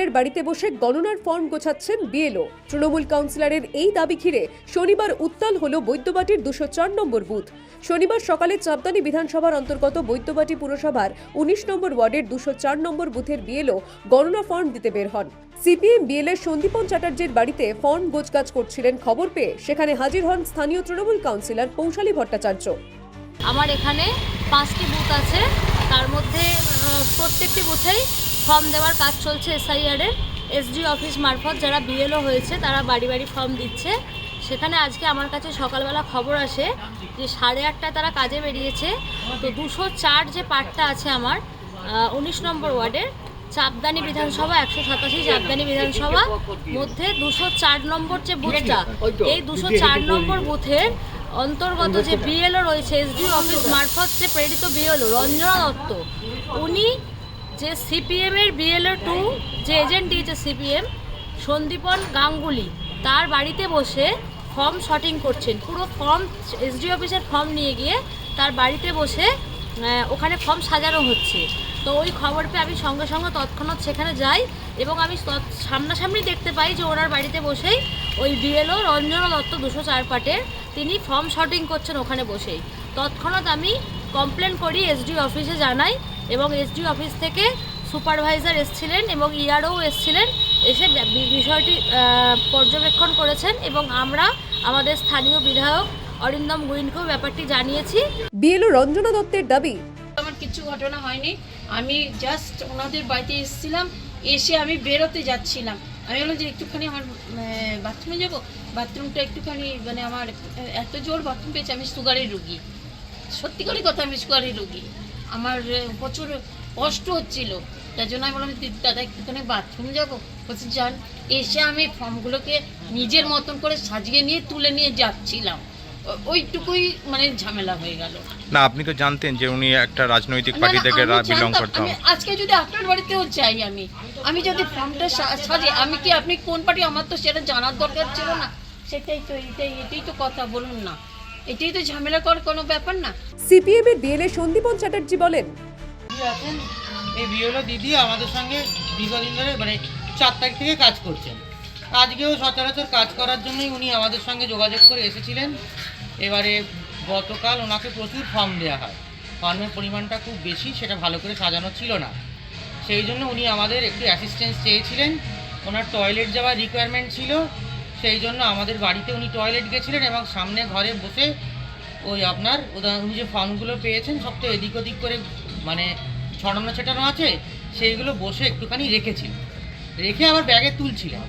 বিএলের বাড়িতে বসে গণনার ফর্ম গোছাচ্ছেন বিএলও। তৃণমূল কাউন্সিলরের এই দাবি ঘিরে শনিবার উত্তাল হল বৈদ্যবাটির দুশো চার নম্বর বুথ। শনিবার সকালে চাপদানি বিধানসভার অন্তর্গত বৈদ্যবাটি পুরসভার উনিশ নম্বর ওয়ার্ডের দুশো চার নম্বর বুথের বিএলও গণনা ফর্ম দিতে বের হন। সিপিএম বিএলের সন্দীপন চ্যাটার্জির বাড়িতে ফর্ম গোছগাছ করছিলেন খবর পেয়ে সেখানে হাজির হন স্থানীয় তৃণমূল কাউন্সিলর পৌশালী ভট্টাচার্য। আমার এখানে পাঁচটি বুথ আছে। তার মধ্যে প্রত্যেকটি বুথেই ফর্ম দেওয়ার কাজ চলছে এসআইআরের এসডি অফিস মারফত যারা বিএলও হয়েছে, তারা বাড়ি বাড়ি ফর্ম দিচ্ছে। সেখানে আজকে আমার কাছে সকালবেলা খবর আসে যে সাড়ে আটটায় তারা কাজে বেরিয়েছে। তো দুশো চার যে পার্টটা আছে আমার উনিশ নম্বর ওয়ার্ডের, চাপদানি বিধানসভা, একশো সাতাশি চাপদানি বিধানসভা, মধ্যে দুশো চার নম্বর যে বুথটা, এই দুশো চার নম্বর বুথের অন্তর্গত যে বিএলও রয়েছে এসডি অফিস মারফত যে প্রেরিত বিএলও রঞ্জনা দত্ত, উনি যে সিপিএম এর বিএলও টু যে এজেন্ট দিয়েছে সিপিএম সন্দীপন গাঙ্গুলি, তার বাড়িতে বসে ফর্ম শর্টিং করছেন। পুরো ফর্ম এসডি অফিসের ফর্ম নিয়ে গিয়ে তার বাড়িতে বসে ওখানে ফর্ম সাজানো হচ্ছে। তো ওই খবর পেয়ে আমি সঙ্গে সঙ্গে তৎক্ষণাৎ সেখানে যাই এবং আমি সামনাসামনি দেখতে পাই যে ওনার বাড়িতে বসেই ওই বিএলও রঞ্জন দত্ত দুশো চার পাটের তিনি ফর্ম শর্টিং করছেন ওখানে বসেই। তৎক্ষণাৎ আমি কমপ্লেন করি এসডি অফিসে জানাই এবং এসডি অফিস থেকে সুপারভাইজার এসছিলেন এবং ইয়ারও এসছিলেন এসে বিষয়টি পর্যবেক্ষণ করেছেন এবং আমরা আমাদের স্থানীয় বিধায়ক অরিন্দম গুইনকেও ব্যাপারটি জানিয়েছি। বিএলও রঞ্জনা দত্তের দাবি আমার কিছু ঘটনা হয়নি। আমি জাস্ট ওনাদের বাড়িতে এসেছিলাম এসে আমি বেরোতে যাচ্ছিলাম। আমি বললাম যে একটুখানি আমার বাথরুমে যাব? বাথরুমটা একটুখানি মানে আমার এত জোর বাথরুম পেয়েছে আমি সুগারের রুগী। সত্যি করে কথা আমি সুগারের রুগী। আমার প্রচুর কষ্ট হচ্ছিল। তার জন্য আমি বললাম "দি- দাদা একটুখানি বাথরুম যাব? বলছি যান এসে আমি ফর্মগুলোকে নিজের মতন করে সাজিয়ে নিয়ে তুলে নিয়ে যাচ্ছিলাম। ওইটুকুই মানে ঝামেলা হয়ে গেল। না আপনি তো জানতেন যে উনি একটা রাজনৈতিক পার্টি থেকে বিলং আমি আজকে যদি আপনার বাড়িতেও যাই আমি আমি যদি ফর্মটা সা- সাজিয়ে আমি কি আপনি কোন পার্টি? আমার তো সেটা জানার দরকার ছিল না। সেটাই তো এটাই এটাই তো কথা বলুন না। এটাই তো ঝামেলা করার কোনো ব্যাপার না। সিপিএম এর বিএলএ সন্দীপন চ্যাটার্জি বলেন আছেন এই বিএলও দিদি আমাদের সঙ্গে দীর্ঘদিন ধরে মানে চার তারিখ থেকে কাজ করছেন। আজকেও সচরাচর কাজ করার জন্যই উনি আমাদের সঙ্গে যোগাযোগ করে এসেছিলেন। এবারে গতকাল ওনাকে প্রচুর ফর্ম দেওয়া হয়। ফর্মের পরিমাণটা খুব বেশি সেটা ভালো করে সাজানো ছিল না। সেই জন্য উনি আমাদের একটু অ্যাসিস্ট্যান্স চেয়েছিলেন। ওনার টয়লেট যাওয়ার রিকোয়ারমেন্ট ছিল। সেই জন্য আমাদের বাড়িতে উনি টয়লেট গেছিলেন এবং সামনে ঘরে বসে ওই আপনার উনি যে ফর্মগুলো পেয়েছেন সব তো এদিক ওদিক করে মানে ছড়ানো ছেটানো আছে, সেইগুলো বসে একটুখানি রেখেছিল। রেখে আবার ব্যাগে তুলছিলেন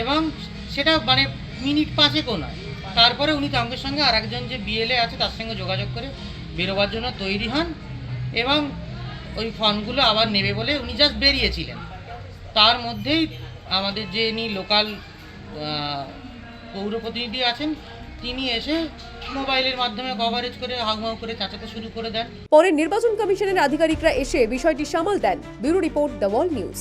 এবং সেটা মানে মিনিট পাঁচেকও নয়। তারপরে উনি সঙ্গে সঙ্গে আর একজন যে বিএলএ আছে তার সঙ্গে যোগাযোগ করে বেরোবার জন্য তৈরি হন এবং ওই ফর্মগুলো আবার নেবে বলে উনি জাস্ট বেরিয়েছিলেন। তার মধ্যেই আমাদের যে ইনি লোকাল পৌর প্রতিনিধি আছেন, তিনি এসে মোবাইলের মাধ্যমে কভারেজ করে, হাউমাউ করে, চাচাতে শুরু করে দেন। পরে নির্বাচন কমিশনের আধিকারিকরা এসে বিষয়টি সামাল দেন। Bureau report the wall news.